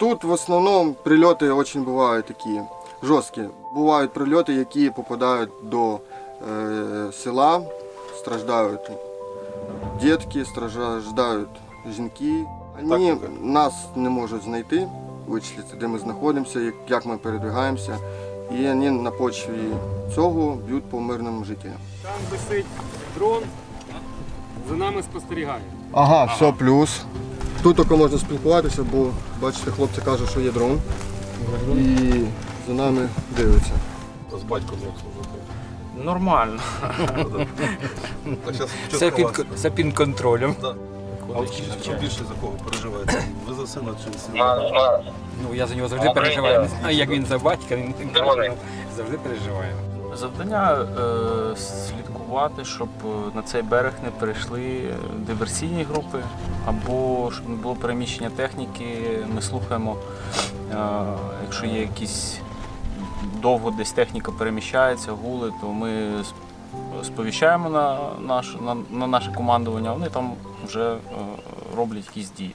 Тут в основному прильоти дуже бувають такі жорсткі. Бувають прильоти, які попадають до е, села, страждають дітки, страждають жінки. Вони нас не можуть знайти, вичислити, де ми знаходимося, як, як ми передвигаємося. І вони на почві цього б'ють по мирним жителям. Там висить дрон, за нами спостерігає. Ага, все плюс. Тут тільки можна спілкуватися, бо бачите, хлопці кажуть, що є дрон. І за нами дивиться. З батьком як служити. Нормально. А Все під, все під контролем. А от хто більше за кого переживаєте? Ви за сина чи сина? Ну я за нього завжди переживаю. Не знаю, як він за батька, він завжди переживає. Завдання е, слідкувати, щоб е, на цей берег не перейшли е, диверсійні групи, або щоб не було переміщення техніки. Ми слухаємо, е, якщо є якісь довго десь техніка переміщається, гули, то ми сповіщаємо на, наш, на, на наше командування, вони там вже е, роблять якісь дії.